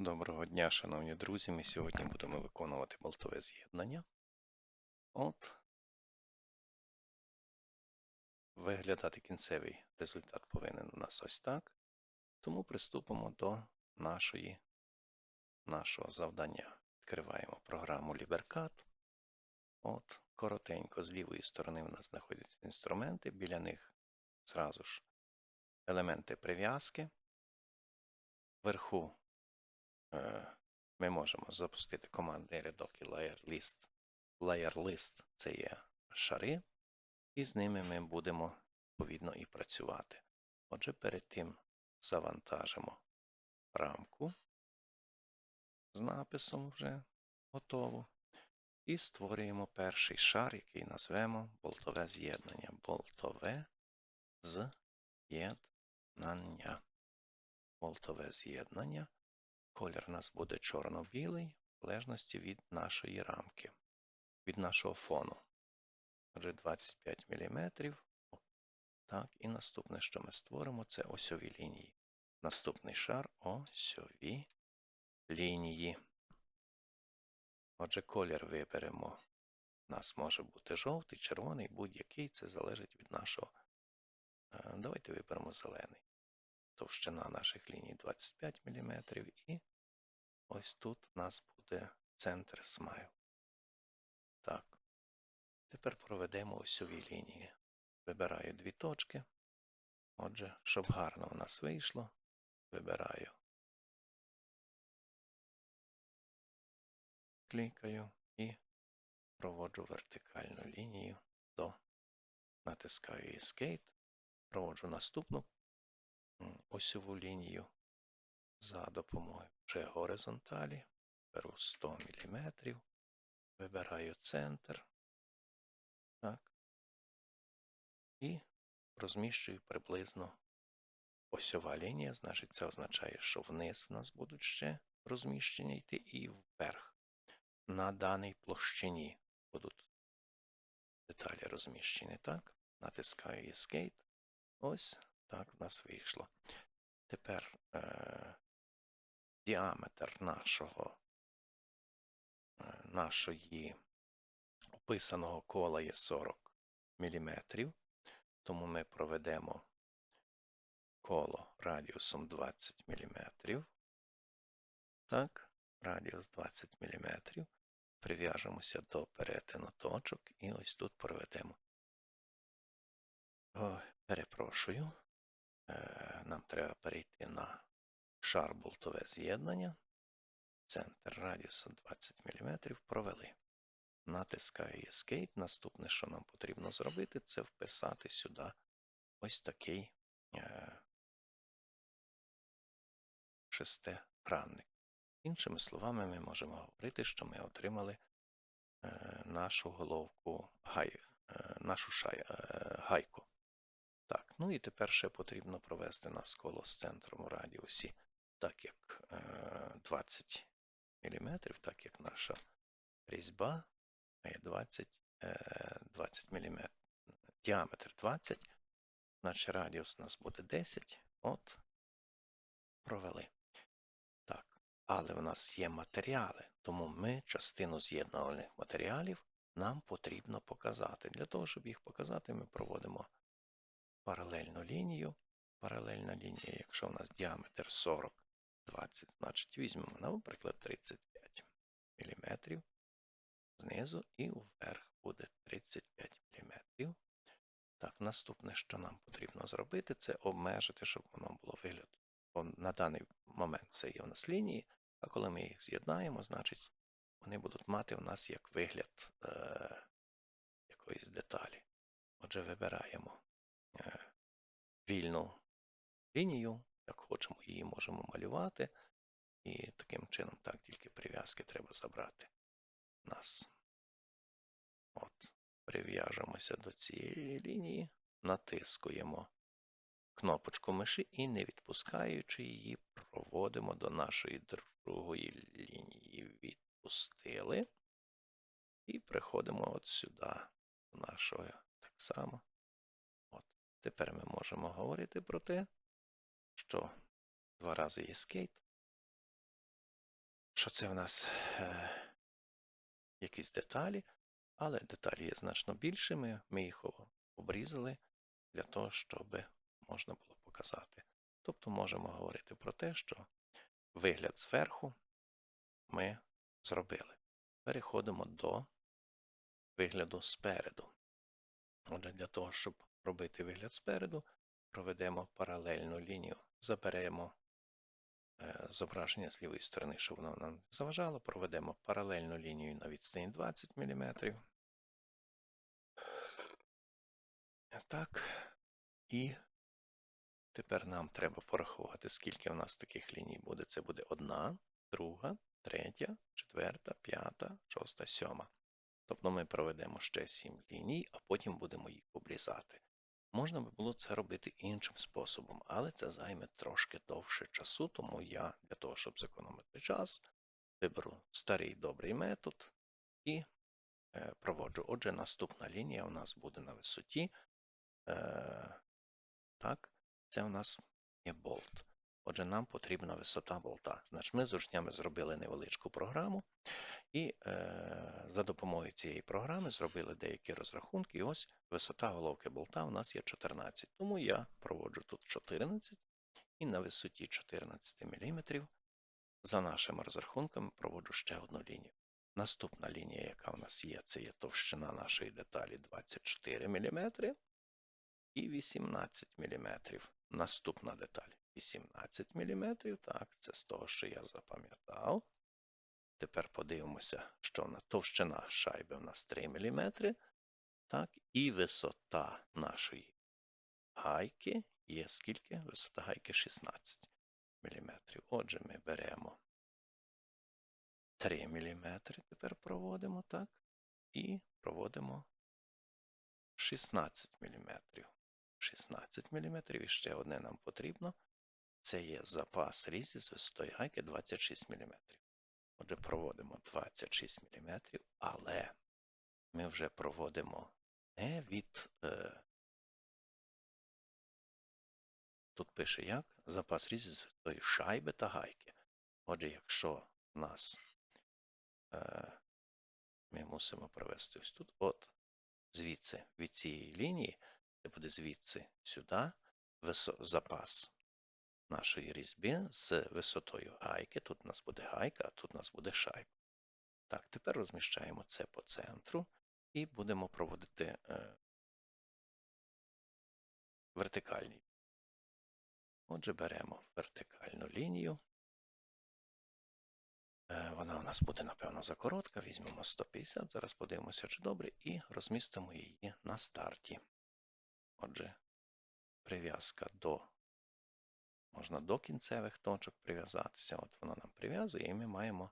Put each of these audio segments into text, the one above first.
Доброго дня, шановні друзі. Ми сьогодні будемо виконувати болтове з'єднання. От виглядати кінцевий результат повинен у нас ось так. Тому приступимо до нашої, нашого завдання. Відкриваємо програму LiberCAD. От, коротенько, з лівої сторони у нас знаходяться інструменти, біля них зразу ж елементи прив'язки. Вверху ми можемо запустити командний рядок і layer list. Layer list це є шари, і з ними ми будемо відповідно і працювати. Отже, перед тим завантажимо рамку з написом вже готову. І створюємо перший шар, який назвемо болтове з'єднання. Болтове з'єднання. Болтове з'єднання. Колір у нас буде чорно-білий, в залежності від нашої рамки, від нашого фону. Отже, 25 мм. Так, і наступне, що ми створимо, це осьові лінії. Наступний шар осьові лінії. Отже, колір виберемо. У нас може бути жовтий, червоний, будь-який, це залежить від нашого. Е, давайте виберемо зелений. Товщина наших ліній 25 мм і Ось тут у нас буде центр смайл. Так. Тепер проведемо осьові лінії. Вибираю дві точки. Отже, щоб гарно у нас вийшло, вибираю, клікаю і проводжу вертикальну лінію до натискаю Escape, проводжу наступну осьову лінію за допомогою вже горизонталі. Беру 100 мм, вибираю центр. Так. І розміщую приблизно осьова лінія, значить, це означає, що вниз в нас будуть ще розміщення йти і вверх. На даній площині будуть деталі розміщені. Так, натискаю Escape. Ось так в нас вийшло. Тепер е, діаметр нашого, е, нашої описаного кола є 40 мм, тому ми проведемо коло радіусом 20 мм. Так, радіус 20 мм. Прив'яжемося до перетину точок і ось тут проведемо. О, перепрошую, е, нам треба перейти на шар болтове з'єднання, центр радіусу 20 мм провели. Натискаю Escape. Наступне, що нам потрібно зробити, це вписати сюди ось такий е, шестигранник. Іншими словами, ми можемо говорити, що ми отримали е, нашу головку гай, е, нашу шай, е, гайку. Так, ну і тепер ще потрібно провести нас коло з центром у радіусі так як 20 е, мм, так як наша різьба має 20 20 мм. Діаметр 20, значить радіус у нас буде 10. От, провели. Так, але в нас є матеріали, тому ми частину з'єднувальних матеріалів нам потрібно показати. Для того, щоб їх показати, ми проводимо паралельну лінію. Паралельна лінія, якщо у нас діаметр 40 20, значить візьмемо, наприклад, 35 мм знизу і вверх буде 35 мм. Так, наступне, що нам потрібно зробити, це обмежити, щоб воно було вигляд. На даний момент це є у нас лінії, а коли ми їх з'єднаємо, значить вони будуть мати у нас як вигляд е, якоїсь деталі. Отже, вибираємо е, вільну лінію, як хочемо, її можемо малювати. І таким чином, так, тільки прив'язки треба забрати нас. От, Прив'яжемося до цієї лінії, натискуємо кнопочку миші і, не відпускаючи її, проводимо до нашої другої лінії. Відпустили. І приходимо от сюди, до нашого так само. От. Тепер ми можемо говорити про те, що два рази Escape що це в нас е, якісь деталі, але деталі є значно більшими. Ми їх обрізали для того, щоб можна було показати. Тобто можемо говорити про те, що вигляд зверху ми зробили. Переходимо до вигляду спереду. Отже, для того, щоб робити вигляд спереду, проведемо паралельну лінію, заберемо е, зображення з лівої сторони, щоб воно нам заважало, проведемо паралельну лінію на відстані 20 мм. Так, і тепер нам треба порахувати, скільки у нас таких ліній буде. Це буде одна, друга, третя, четверта, п'ята, шоста, сьома. Тобто ми проведемо ще сім ліній, а потім будемо їх обрізати. Можна би було це робити іншим способом, але це займе трошки довше часу, тому я для того, щоб зекономити час, виберу старий добрий метод і е, проводжу. Отже, наступна лінія у нас буде на висоті. Е, так, це у нас є болт. Отже, нам потрібна висота болта. Значить, ми з учнями зробили невеличку програму, і е, за допомогою цієї програми зробили деякі розрахунки. І ось висота головки болта у нас є 14. Тому я проводжу тут 14 і на висоті 14 мм за нашими розрахунками проводжу ще одну лінію. Наступна лінія, яка у нас є, це є товщина нашої деталі 24 мм і 18 мм. Наступна деталь 18 мм. Так, це з того, що я запам'ятав. Тепер подивимося, що на товщина шайби у нас 3 мм. Так, і висота нашої гайки є скільки? Висота гайки 16 мм. Отже, ми беремо 3 мм, тепер проводимо, так, і проводимо 16 мм. 16 мм і ще одне нам потрібно. Це є запас різі з висотою гайки 26 мм. Отже, проводимо 26 мм, але ми вже проводимо не від. Е, Тут пише як запас різі з висотою шайби та гайки. Отже, якщо в нас е, ми мусимо провести ось тут, от звідси від цієї лінії, це буде звідси сюди, запас нашої різьби з висотою гайки. Тут у нас буде гайка, а тут у нас буде шайба. Так, тепер розміщаємо це по центру і будемо проводити е, вертикальні. Отже, беремо вертикальну лінію. Е, вона у нас буде, напевно, закоротка. Візьмемо 150, зараз подивимося, чи добре, і розмістимо її на старті. Отже, прив'язка до, можна до кінцевих точок прив'язатися. От воно нам прив'язує, і ми маємо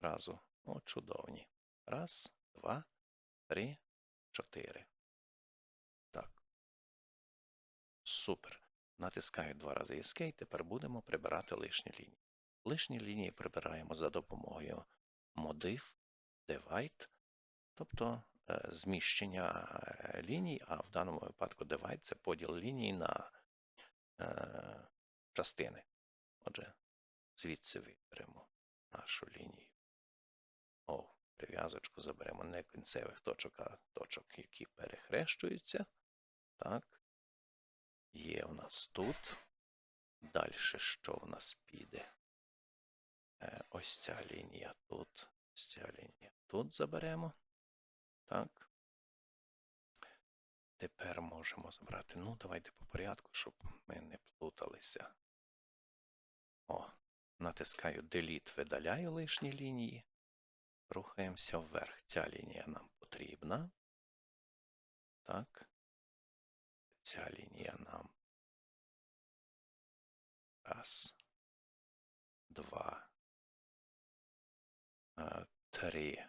разу о, чудовні. Раз, два, три, чотири. Так. Супер. Натискаю два рази Escape, тепер будемо прибирати лишні лінії. Лишні лінії прибираємо за допомогою Modif, Divide, тобто е, зміщення е, ліній, а в даному випадку Divide – це поділ ліній на е, частини. Отже, звідси виберемо нашу лінію. О, прив'язочку заберемо не кінцевих точок, а точок, які перехрещуються. Так, є у нас тут. Далі що в нас піде? Е, ось ця лінія тут, ось ця лінія тут заберемо. Так. Тепер можемо забрати. Ну, давайте по порядку, щоб ми не плуталися. О, натискаю Delete, видаляю лишні лінії. Рухаємося вверх. Ця лінія нам потрібна. Так. Ця лінія нам. Раз. Два. Три.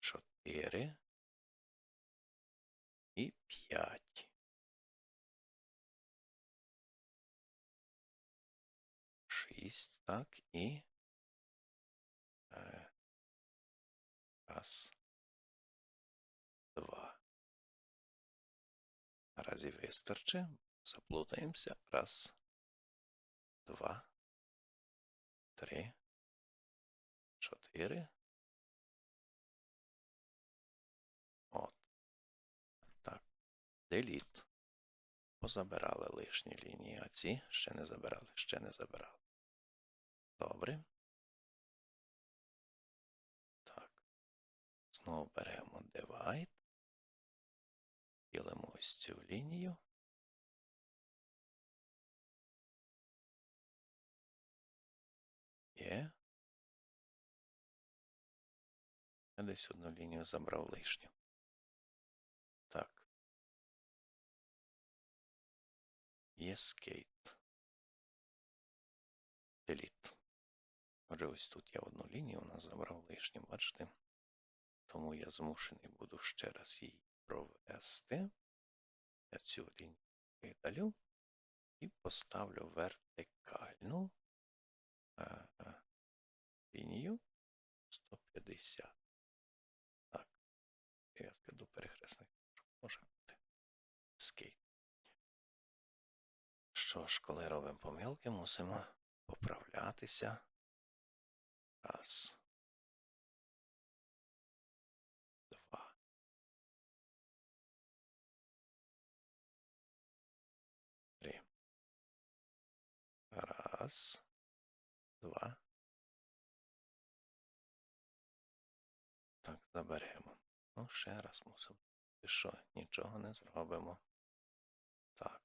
Чотири. І п'ять. Шість, так, і е, раз, два. Наразі вистачить. Заплутаємося. Раз, два, три, чотири. От. Так. Delete. Позабирали лишні лінії, а ці ще не забирали, ще не забирали. Добре. Так. Знову беремо divide. Ділимо ось цю лінію. Є. Я десь одну лінію забрав лишню. Так. Є скейт. Delete. Отже, ось тут я одну лінію у нас забрав лишню, бачите? Тому я змушений буду ще раз її провести. Я цю лінію видалю і поставлю вертикальну е, е, лінію 150. Так, прив'язка до перехресних може бути. Скейт. Що ж, коли робимо помилки, мусимо поправлятися. Раз. Два. Три. Раз. Два. Так, заберемо. Ну, ще раз мусимо. І що, нічого не зробимо. Так.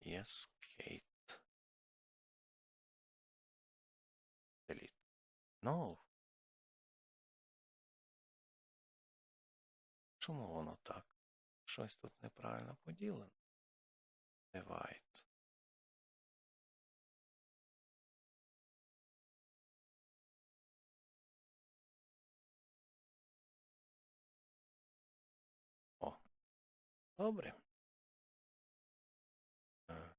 Escape. Ну. Чому воно так? Щось тут неправильно поділено. Divide. О. Добре. Е,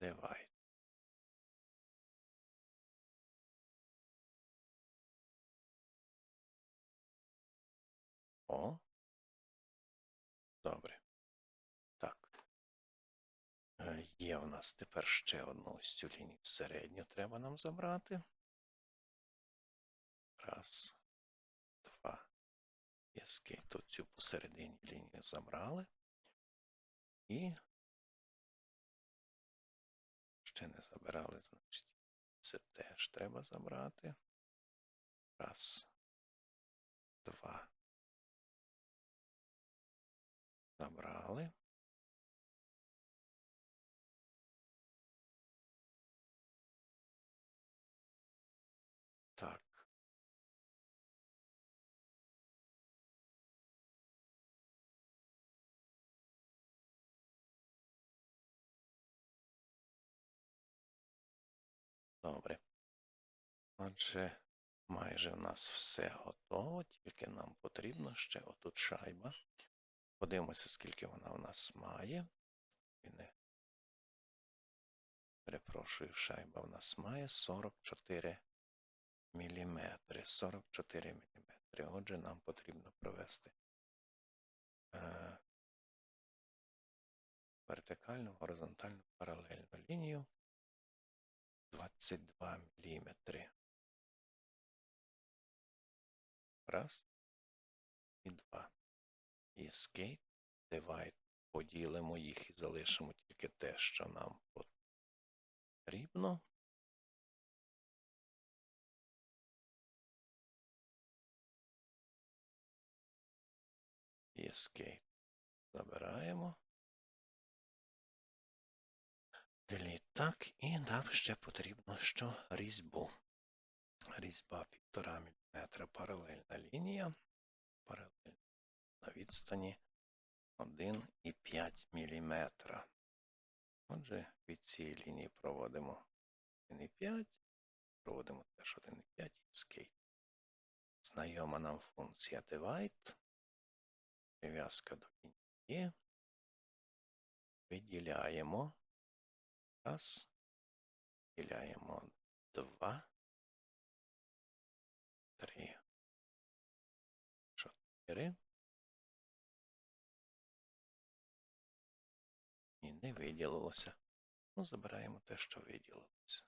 Divide. О. Добре. Так. Е, Є в нас тепер ще одну ось цю лінію середню треба нам забрати. Раз, два. Escape. Тут цю посередині лінію забрали. І ще не забирали, значить, це теж треба забрати. Раз, два. Забрали. Так. Добре. Отже, майже у нас все готово, тільки нам потрібно ще отут шайба. Подивимося, скільки вона у нас має. Перепрошую, шайба в нас має 44 міліметри. 44 міліметри. Отже, нам потрібно провести е, вертикальну, горизонтальну паралельну лінію 22 міліметри. Раз і два. Скейт, divide. Поділимо їх і залишимо тільки те, що нам потрібно. Escape. Забираємо. Delete. Так, і нам ще потрібно що різьбу. Різьба 1,5 мм паралельна лінія. Паралельна на відстані 1,5 мм. Отже, від цієї лінії проводимо 1,5, проводимо теж 1,5 Escape. Знайома нам функція divide. Прив'язка до лінії. Виділяємо. Раз. Виділяємо два. Три. Чотири. Не виділилося. Ну, забираємо те, що виділилося.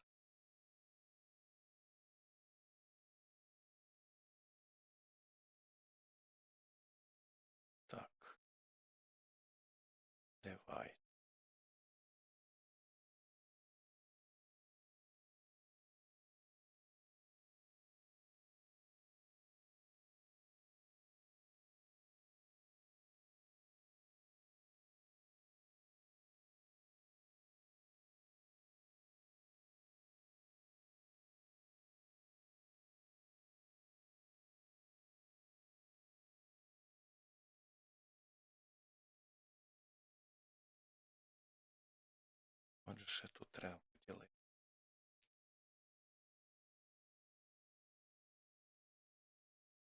Отже, тут треба поділити.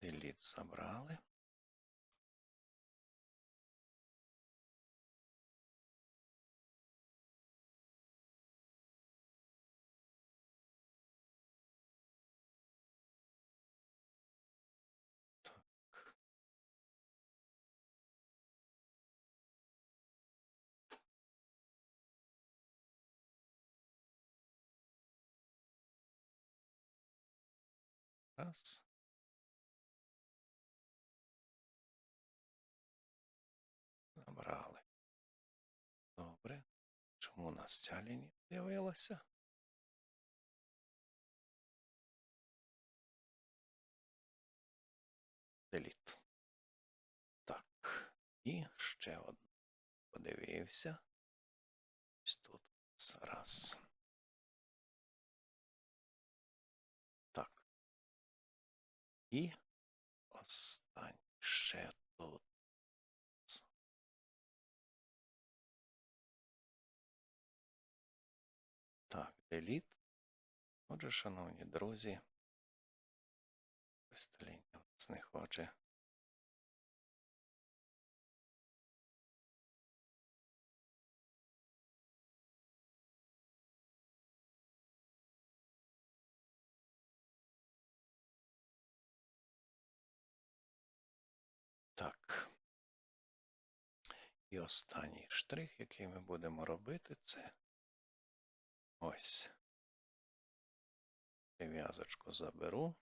Delete забрали. Раз. Забрали. Добре. Чому у нас ця лінія з'явилася? Delete. Так. І ще одну. Подивився. Ось тут. Раз. І останній ще тут. Так, delete. Отже, шановні друзі, ось нас не хоче. І останній штрих, який ми будемо робити, це ось. Прив'язочку заберу.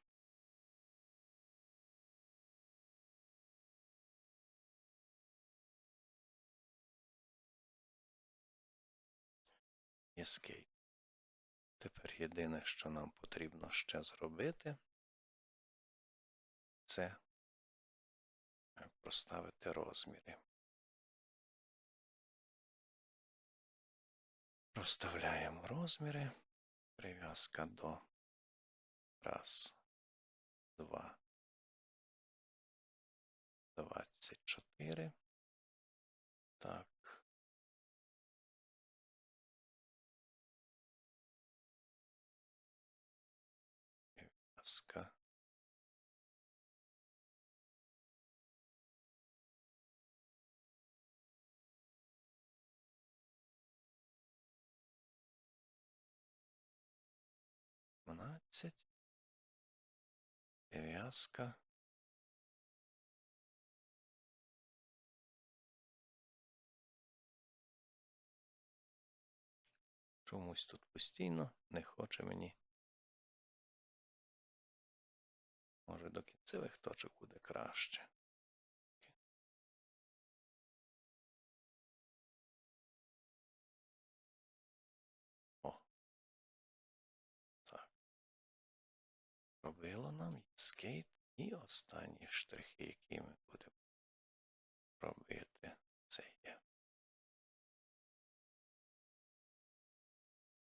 Escape. Тепер єдине, що нам потрібно ще зробити, це проставити розміри. Розставляємо розміри. Прив'язка до раз, два, двадцять чотири. Так. Прив'язка. Дванадцять. Прив'язка. Чомусь тут постійно не хоче мені. Може до кінцевих точок буде краще. Робило нам скейт і останні штрихи, які ми будемо робити. Це є.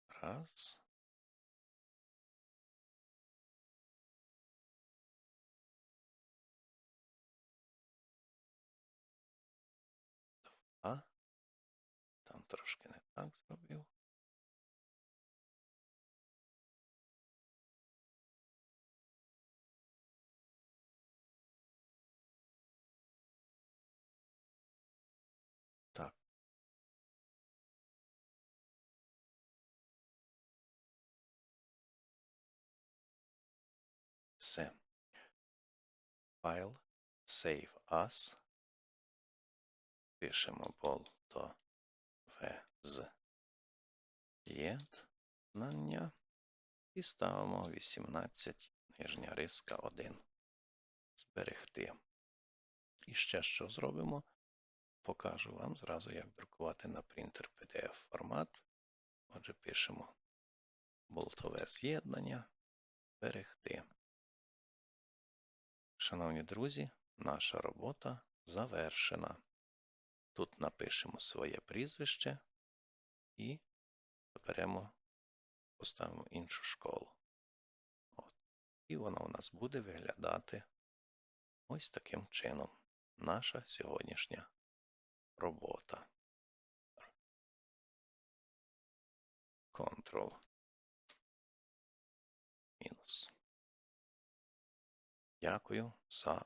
Раз. Два. Там трошки не так зробив. Все. Файл. Save as. Пишемо болто в з З'єднання і ставимо 18 нижня риска 1. Зберегти. І ще що зробимо? Покажу вам зразу, як друкувати на принтер PDF формат. Отже, пишемо болтове з'єднання, зберегти. Шановні друзі, наша робота завершена. Тут напишемо своє прізвище і беремо, поставимо іншу школу. От. І вона у нас буде виглядати ось таким чином. Наша сьогоднішня робота. Ctrl. Мінус. Дякую за